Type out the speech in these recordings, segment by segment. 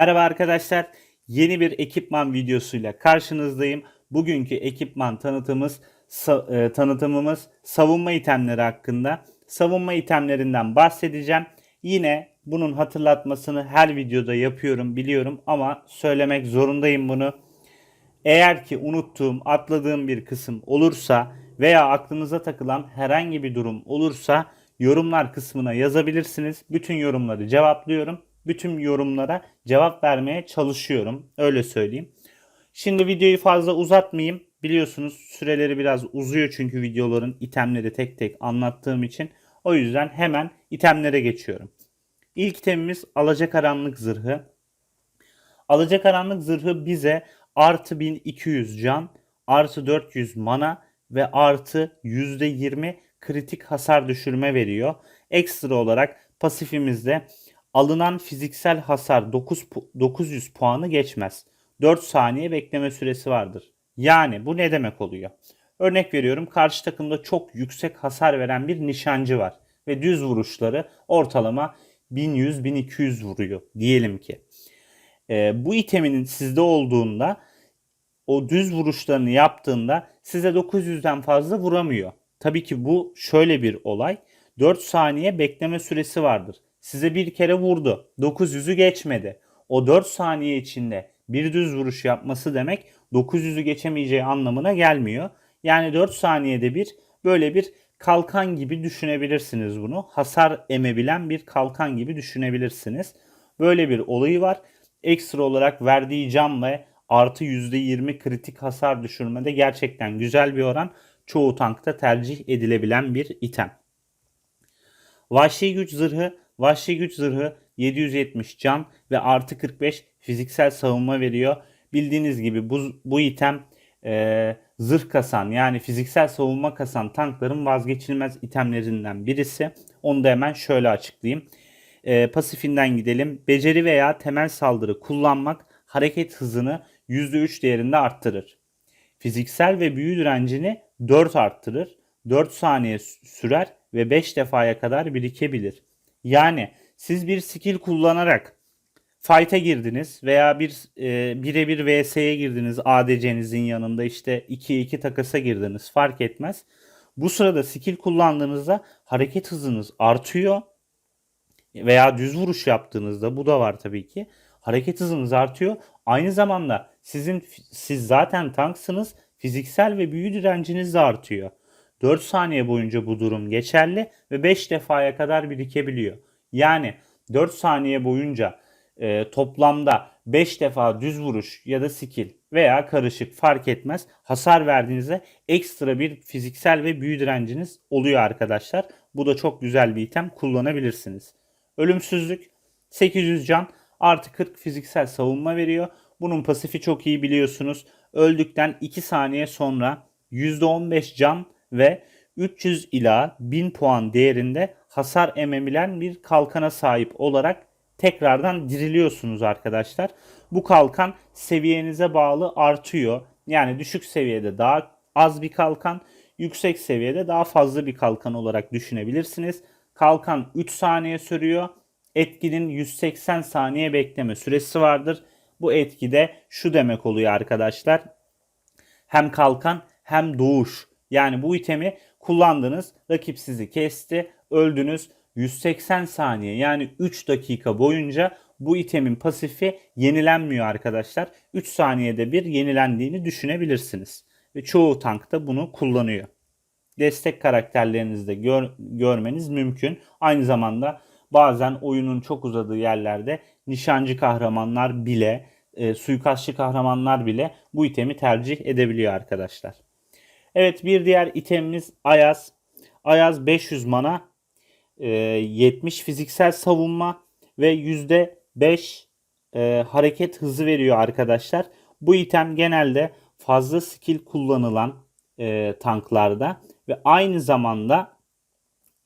Merhaba arkadaşlar. Yeni bir ekipman videosuyla karşınızdayım. Bugünkü ekipman tanıtımımız sa- e, tanıtımımız savunma itemleri hakkında. Savunma itemlerinden bahsedeceğim. Yine bunun hatırlatmasını her videoda yapıyorum biliyorum ama söylemek zorundayım bunu. Eğer ki unuttuğum, atladığım bir kısım olursa veya aklınıza takılan herhangi bir durum olursa yorumlar kısmına yazabilirsiniz. Bütün yorumları cevaplıyorum. Bütün yorumlara cevap vermeye çalışıyorum. Öyle söyleyeyim. Şimdi videoyu fazla uzatmayayım. Biliyorsunuz süreleri biraz uzuyor çünkü videoların itemleri tek tek anlattığım için. O yüzden hemen itemlere geçiyorum. İlk itemimiz Alacakaranlık Zırhı. Alacakaranlık Zırhı bize artı 1200 can, artı 400 mana ve artı %20 kritik hasar düşürme veriyor. Ekstra olarak pasifimizde alınan fiziksel hasar 9, pu- 900 puanı geçmez. 4 saniye bekleme süresi vardır. Yani bu ne demek oluyor? Örnek veriyorum karşı takımda çok yüksek hasar veren bir nişancı var ve düz vuruşları ortalama 1100-1200 vuruyor diyelim ki. Ee, bu iteminin sizde olduğunda o düz vuruşlarını yaptığında size 900'den fazla vuramıyor. Tabii ki bu şöyle bir olay. 4 saniye bekleme süresi vardır. Size bir kere vurdu. 900'ü geçmedi. O 4 saniye içinde bir düz vuruş yapması demek 900'ü geçemeyeceği anlamına gelmiyor. Yani 4 saniyede bir böyle bir kalkan gibi düşünebilirsiniz bunu. Hasar emebilen bir kalkan gibi düşünebilirsiniz. Böyle bir olayı var. Ekstra olarak verdiği cam ve artı %20 kritik hasar düşürmede gerçekten güzel bir oran. Çoğu tankta tercih edilebilen bir item. Vahşi güç zırhı, vahşi güç zırhı 770 can ve artı 45 fiziksel savunma veriyor. Bildiğiniz gibi bu, bu item e, zırh kasan yani fiziksel savunma kasan tankların vazgeçilmez itemlerinden birisi. Onu da hemen şöyle açıklayayım. E, pasifinden gidelim. Beceri veya temel saldırı kullanmak hareket hızını %3 değerinde arttırır. Fiziksel ve büyü direncini 4 arttırır. 4 saniye sürer ve 5 defaya kadar birikebilir. Yani siz bir skill kullanarak fight'a girdiniz veya bir e, birebir vs'ye girdiniz ADC'nizin yanında işte 2-2 takasa girdiniz fark etmez. Bu sırada skill kullandığınızda hareket hızınız artıyor veya düz vuruş yaptığınızda bu da var tabii ki. Hareket hızınız artıyor. Aynı zamanda sizin siz zaten tanksınız. Fiziksel ve büyü direnciniz de artıyor. 4 saniye boyunca bu durum geçerli ve 5 defaya kadar birikebiliyor. Yani 4 saniye boyunca e, toplamda 5 defa düz vuruş ya da skill veya karışık fark etmez hasar verdiğinizde ekstra bir fiziksel ve büyü direnciniz oluyor arkadaşlar. Bu da çok güzel bir item kullanabilirsiniz. Ölümsüzlük 800 can artı 40 fiziksel savunma veriyor. Bunun pasifi çok iyi biliyorsunuz. Öldükten 2 saniye sonra %15 can ve 300 ila 1000 puan değerinde hasar emebilen bir kalkana sahip olarak tekrardan diriliyorsunuz arkadaşlar. Bu kalkan seviyenize bağlı artıyor. Yani düşük seviyede daha az bir kalkan, yüksek seviyede daha fazla bir kalkan olarak düşünebilirsiniz. Kalkan 3 saniye sürüyor. Etkinin 180 saniye bekleme süresi vardır. Bu etkide şu demek oluyor arkadaşlar. Hem kalkan hem doğuş. Yani bu itemi kullandınız, rakip sizi kesti, öldünüz. 180 saniye yani 3 dakika boyunca bu itemin pasifi yenilenmiyor arkadaşlar. 3 saniyede bir yenilendiğini düşünebilirsiniz. Ve çoğu tank da bunu kullanıyor. Destek karakterlerinizde gör, görmeniz mümkün. Aynı zamanda bazen oyunun çok uzadığı yerlerde nişancı kahramanlar bile, e, suikastçı kahramanlar bile bu itemi tercih edebiliyor arkadaşlar. Evet bir diğer itemimiz Ayaz. Ayaz 500 mana, e, 70 fiziksel savunma ve %5 e, hareket hızı veriyor arkadaşlar. Bu item genelde fazla skill kullanılan e, tanklarda ve aynı zamanda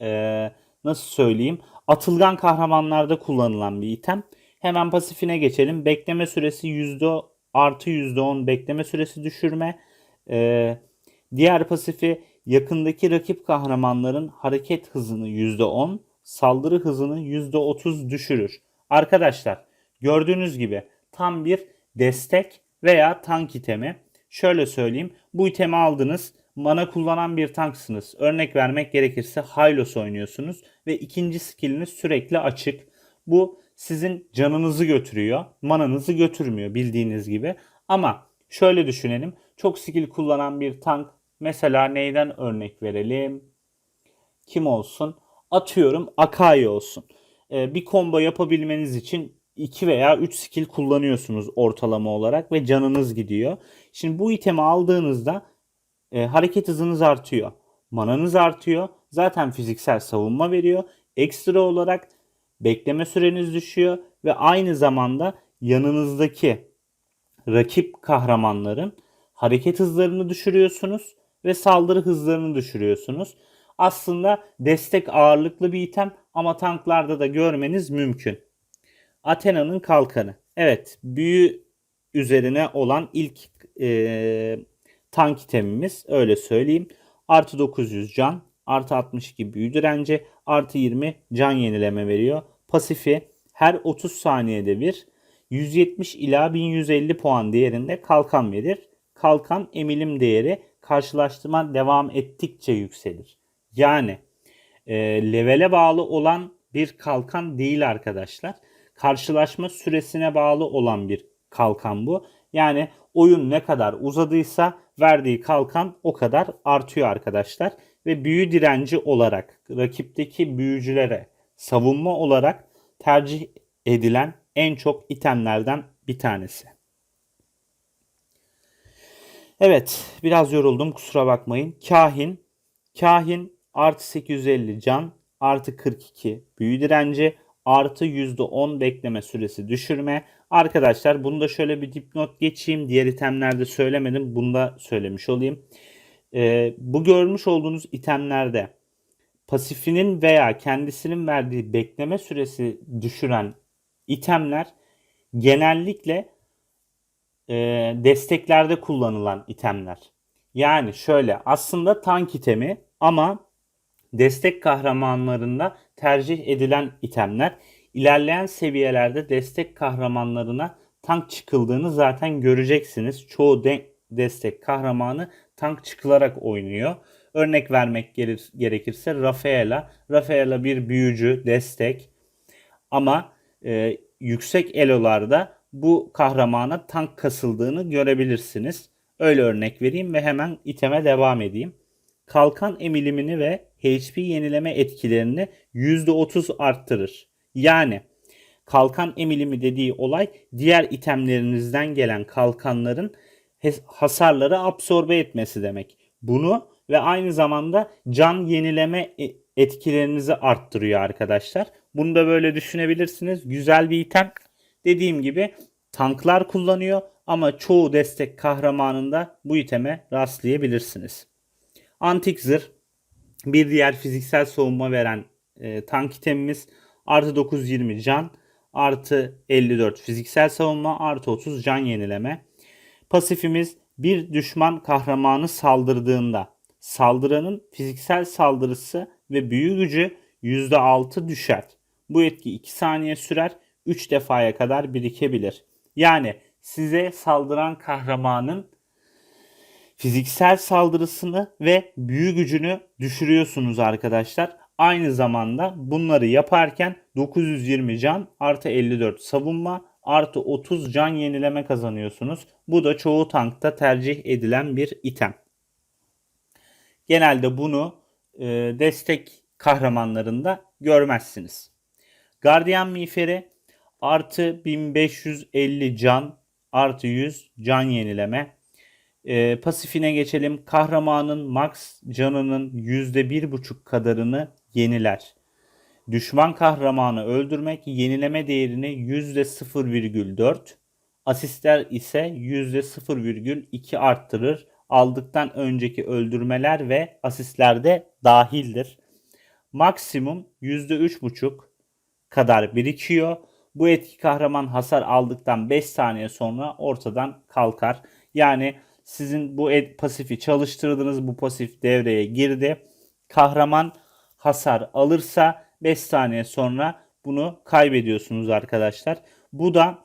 e, nasıl söyleyeyim atılgan kahramanlarda kullanılan bir item. Hemen pasifine geçelim. Bekleme süresi yüzde artı %10 bekleme süresi düşürme. E, diğer pasifi yakındaki rakip kahramanların hareket hızını %10, saldırı hızını %30 düşürür. Arkadaşlar Gördüğünüz gibi tam bir destek veya tank itemi. Şöyle söyleyeyim. Bu itemi aldınız. Mana kullanan bir tanksınız. Örnek vermek gerekirse Hylos oynuyorsunuz ve ikinci skilliniz sürekli açık. Bu sizin canınızı götürüyor. Mananızı götürmüyor bildiğiniz gibi. Ama şöyle düşünelim. Çok skill kullanan bir tank mesela neyden örnek verelim? Kim olsun? Atıyorum Akai olsun. Ee, bir combo yapabilmeniz için 2 veya 3 skill kullanıyorsunuz ortalama olarak ve canınız gidiyor. Şimdi bu itemi aldığınızda e, hareket hızınız artıyor. Mananız artıyor. Zaten fiziksel savunma veriyor. Ekstra olarak bekleme süreniz düşüyor ve aynı zamanda yanınızdaki rakip kahramanların hareket hızlarını düşürüyorsunuz ve saldırı hızlarını düşürüyorsunuz. Aslında destek ağırlıklı bir item ama tanklarda da görmeniz mümkün. Athena'nın kalkanı. Evet, büyü üzerine olan ilk e, tank itemimiz öyle söyleyeyim. Artı 900 can, artı 62 büyü direnci, artı 20 can yenileme veriyor. Pasifi her 30 saniyede bir 170 ila 1150 puan değerinde kalkan verir. Kalkan emilim değeri karşılaştırma devam ettikçe yükselir. Yani e, levele bağlı olan bir kalkan değil arkadaşlar. Karşılaşma süresine bağlı olan bir kalkan bu. Yani oyun ne kadar uzadıysa verdiği kalkan o kadar artıyor arkadaşlar. Ve büyü direnci olarak rakipteki büyücülere savunma olarak tercih edilen en çok itemlerden bir tanesi. Evet biraz yoruldum kusura bakmayın. Kahin. Kahin artı 850 can artı 42 büyü direnci artı %10 bekleme süresi düşürme. Arkadaşlar bunu da şöyle bir dipnot geçeyim. Diğer itemlerde söylemedim. Bunu da söylemiş olayım. Ee, bu görmüş olduğunuz itemlerde pasifinin veya kendisinin verdiği bekleme süresi düşüren itemler genellikle e, desteklerde kullanılan itemler. Yani şöyle aslında tank itemi ama destek kahramanlarında tercih edilen itemler. İlerleyen seviyelerde destek kahramanlarına tank çıkıldığını zaten göreceksiniz. Çoğu de destek kahramanı tank çıkılarak oynuyor. Örnek vermek gerekirse Rafaela. Rafaela bir büyücü, destek. Ama e, yüksek elolarda bu kahramana tank kasıldığını görebilirsiniz. Öyle örnek vereyim ve hemen iteme devam edeyim. Kalkan emilimini ve HP yenileme etkilerini %30 arttırır. Yani kalkan emilimi dediği olay diğer itemlerinizden gelen kalkanların hasarları absorbe etmesi demek. Bunu ve aynı zamanda can yenileme e, etkilerinizi arttırıyor arkadaşlar. Bunu da böyle düşünebilirsiniz. Güzel bir item. Dediğim gibi tanklar kullanıyor ama çoğu destek kahramanında bu iteme rastlayabilirsiniz. Antik zırh bir diğer fiziksel savunma veren e, tank itemimiz artı 920 can artı 54 fiziksel savunma artı 30 can yenileme. Pasifimiz bir düşman kahramanı saldırdığında saldıranın fiziksel saldırısı ve büyü gücü %6 düşer. Bu etki 2 saniye sürer 3 defaya kadar birikebilir. Yani size saldıran kahramanın fiziksel saldırısını ve büyü gücünü düşürüyorsunuz arkadaşlar. Aynı zamanda bunları yaparken 920 can artı 54 savunma artı 30 can yenileme kazanıyorsunuz. Bu da çoğu tankta tercih edilen bir item. Genelde bunu e, destek kahramanlarında görmezsiniz. Gardiyan miğferi artı 1550 can artı 100 can yenileme e, pasifine geçelim. Kahramanın max canının %1,5 kadarını yeniler. Düşman kahramanı öldürmek yenileme değerini %0,4, asistler ise %0,2 arttırır. Aldıktan önceki öldürmeler ve asistlerde dahildir. Maksimum %3,5 kadar birikiyor. Bu etki kahraman hasar aldıktan 5 saniye sonra ortadan kalkar. Yani sizin bu pasifi çalıştırdınız. Bu pasif devreye girdi. Kahraman hasar alırsa 5 saniye sonra bunu kaybediyorsunuz arkadaşlar. Bu da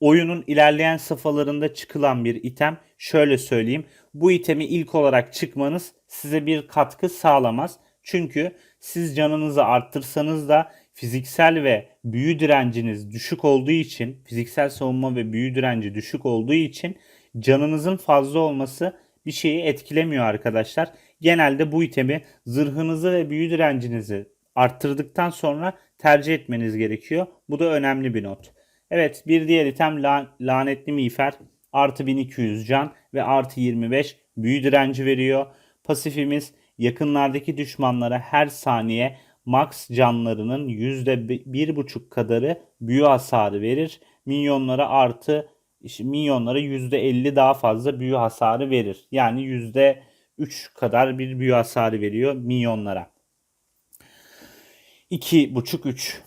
oyunun ilerleyen safhalarında çıkılan bir item. Şöyle söyleyeyim. Bu itemi ilk olarak çıkmanız size bir katkı sağlamaz. Çünkü siz canınızı arttırsanız da fiziksel ve büyü direnciniz düşük olduğu için, fiziksel savunma ve büyü direnci düşük olduğu için canınızın fazla olması bir şeyi etkilemiyor arkadaşlar. Genelde bu itemi zırhınızı ve büyü direncinizi arttırdıktan sonra tercih etmeniz gerekiyor. Bu da önemli bir not. Evet bir diğer item la- lanetli miğfer. Artı 1200 can ve artı 25 büyü direnci veriyor. Pasifimiz yakınlardaki düşmanlara her saniye max canlarının %1.5 kadarı büyü hasarı verir. Minyonlara artı işte minyonlara %50 daha fazla büyü hasarı verir. Yani %3 kadar bir büyü hasarı veriyor minyonlara. 2.5-3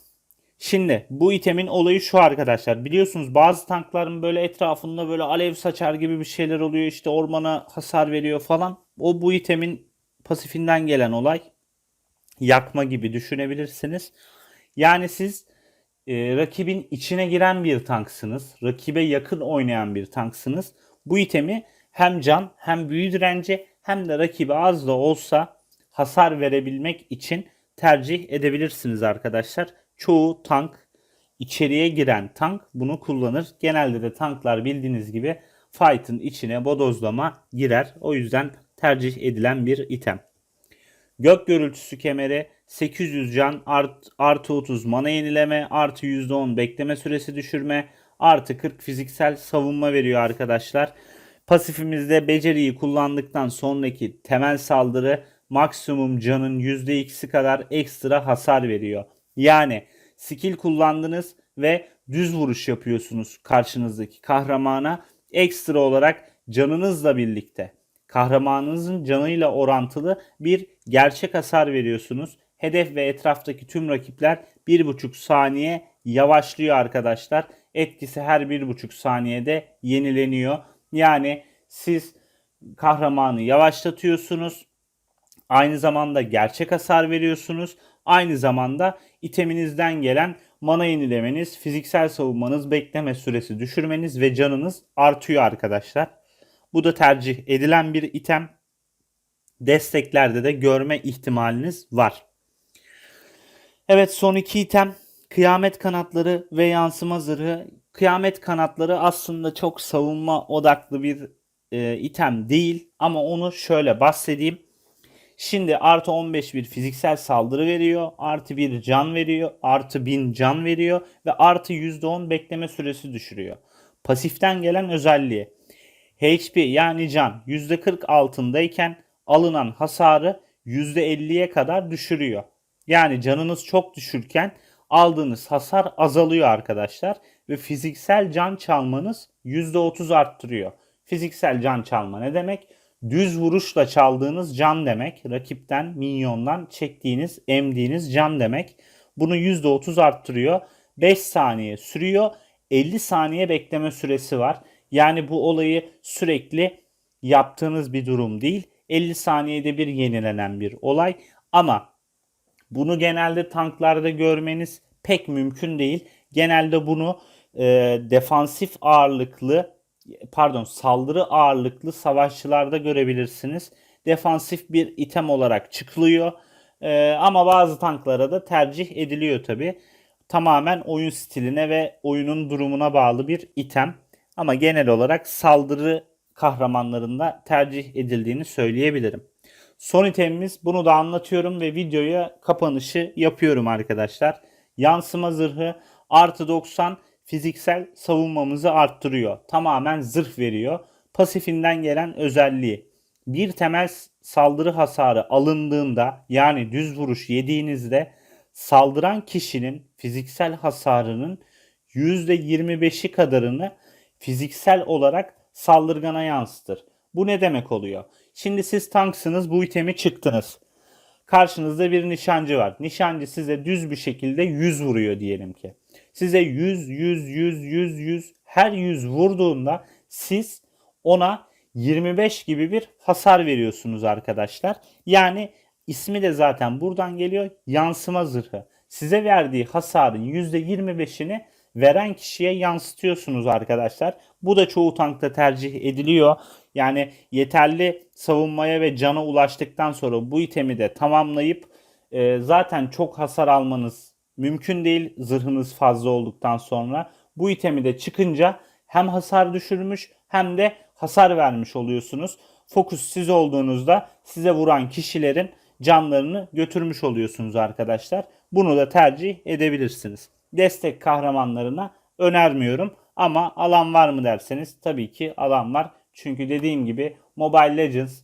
Şimdi bu itemin olayı şu arkadaşlar. Biliyorsunuz bazı tankların böyle etrafında böyle alev saçar gibi bir şeyler oluyor. İşte ormana hasar veriyor falan. O bu itemin pasifinden gelen olay. Yakma gibi düşünebilirsiniz. Yani siz e, rakibin içine giren bir tanksınız. Rakibe yakın oynayan bir tanksınız. Bu itemi hem can hem büyü direnci hem de rakibe az da olsa hasar verebilmek için tercih edebilirsiniz arkadaşlar. Çoğu tank içeriye giren tank bunu kullanır. Genelde de tanklar bildiğiniz gibi fight'ın içine bodozlama girer. O yüzden tercih edilen bir item. Gök gürültüsü kemeri 800 can art, artı 30 mana yenileme artı %10 bekleme süresi düşürme artı 40 fiziksel savunma veriyor arkadaşlar. Pasifimizde beceriyi kullandıktan sonraki temel saldırı maksimum canın %2'si kadar ekstra hasar veriyor. Yani skill kullandınız ve düz vuruş yapıyorsunuz karşınızdaki kahramana ekstra olarak canınızla birlikte kahramanınızın canıyla orantılı bir gerçek hasar veriyorsunuz. Hedef ve etraftaki tüm rakipler 1,5 saniye yavaşlıyor arkadaşlar. Etkisi her 1,5 saniyede yenileniyor. Yani siz kahramanı yavaşlatıyorsunuz. Aynı zamanda gerçek hasar veriyorsunuz. Aynı zamanda iteminizden gelen mana yenilemeniz, fiziksel savunmanız, bekleme süresi düşürmeniz ve canınız artıyor arkadaşlar. Bu da tercih edilen bir item. Desteklerde de görme ihtimaliniz var. Evet son iki item kıyamet kanatları ve yansıma zırhı. Kıyamet kanatları aslında çok savunma odaklı bir e, item değil ama onu şöyle bahsedeyim. Şimdi artı 15 bir fiziksel saldırı veriyor. Artı 1 can veriyor. Artı 1000 can veriyor. Ve artı %10 bekleme süresi düşürüyor. Pasiften gelen özelliği. HP yani can %40 altındayken alınan hasarı %50'ye kadar düşürüyor. Yani canınız çok düşürken aldığınız hasar azalıyor arkadaşlar. Ve fiziksel can çalmanız %30 arttırıyor. Fiziksel can çalma ne demek? Düz vuruşla çaldığınız can demek. Rakipten, minyondan çektiğiniz, emdiğiniz can demek. Bunu %30 arttırıyor. 5 saniye sürüyor. 50 saniye bekleme süresi var. Yani bu olayı sürekli yaptığınız bir durum değil. 50 saniyede bir yenilenen bir olay. Ama bunu genelde tanklarda görmeniz pek mümkün değil. Genelde bunu e, defansif ağırlıklı pardon saldırı ağırlıklı savaşçılarda görebilirsiniz. Defansif bir item olarak çıkılıyor. Ee, ama bazı tanklara da tercih ediliyor tabi. Tamamen oyun stiline ve oyunun durumuna bağlı bir item. Ama genel olarak saldırı kahramanlarında tercih edildiğini söyleyebilirim. Son itemimiz bunu da anlatıyorum ve videoya kapanışı yapıyorum arkadaşlar. Yansıma zırhı artı 90 fiziksel savunmamızı arttırıyor. Tamamen zırh veriyor. Pasifinden gelen özelliği. Bir temel saldırı hasarı alındığında yani düz vuruş yediğinizde saldıran kişinin fiziksel hasarının %25'i kadarını fiziksel olarak saldırgana yansıtır. Bu ne demek oluyor? Şimdi siz tanksınız bu itemi çıktınız. Karşınızda bir nişancı var. Nişancı size düz bir şekilde 100 vuruyor diyelim ki. Size 100, 100, 100, 100, 100 her 100 vurduğunda siz ona 25 gibi bir hasar veriyorsunuz arkadaşlar. Yani ismi de zaten buradan geliyor. Yansıma zırhı. Size verdiği hasarın %25'ini veren kişiye yansıtıyorsunuz arkadaşlar. Bu da çoğu tankta tercih ediliyor. Yani yeterli savunmaya ve cana ulaştıktan sonra bu itemi de tamamlayıp e, zaten çok hasar almanız mümkün değil zırhınız fazla olduktan sonra. Bu itemi de çıkınca hem hasar düşürmüş hem de hasar vermiş oluyorsunuz. Fokus siz olduğunuzda size vuran kişilerin canlarını götürmüş oluyorsunuz arkadaşlar. Bunu da tercih edebilirsiniz. Destek kahramanlarına önermiyorum ama alan var mı derseniz tabii ki alan var. Çünkü dediğim gibi Mobile Legends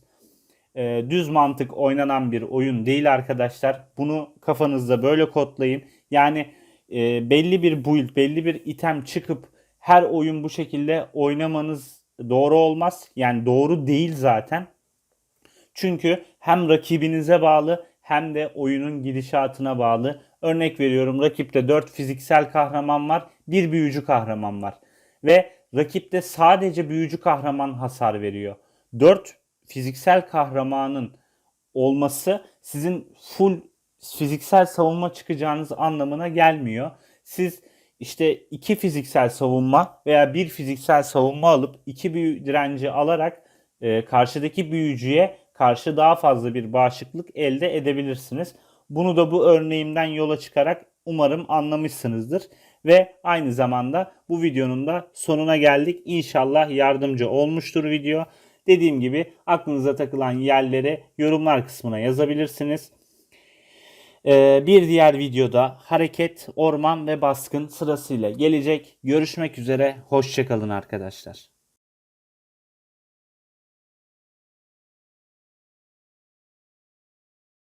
e, düz mantık oynanan bir oyun değil arkadaşlar. Bunu kafanızda böyle kodlayın. Yani e, belli bir build, belli bir item çıkıp her oyun bu şekilde oynamanız doğru olmaz. Yani doğru değil zaten. Çünkü hem rakibinize bağlı hem de oyunun gidişatına bağlı. Örnek veriyorum rakipte 4 fiziksel kahraman var, bir büyücü kahraman var. Ve rakipte sadece büyücü kahraman hasar veriyor. 4 fiziksel kahramanın olması sizin full fiziksel savunma çıkacağınız anlamına gelmiyor. Siz işte iki fiziksel savunma veya bir fiziksel savunma alıp iki büyü direnci alarak e, karşıdaki büyücüye karşı daha fazla bir bağışıklık elde edebilirsiniz. Bunu da bu örneğimden yola çıkarak umarım anlamışsınızdır. Ve aynı zamanda bu videonun da sonuna geldik. İnşallah yardımcı olmuştur video. Dediğim gibi aklınıza takılan yerleri yorumlar kısmına yazabilirsiniz. Ee, bir diğer videoda hareket, orman ve baskın sırasıyla gelecek. Görüşmek üzere. Hoşçakalın arkadaşlar.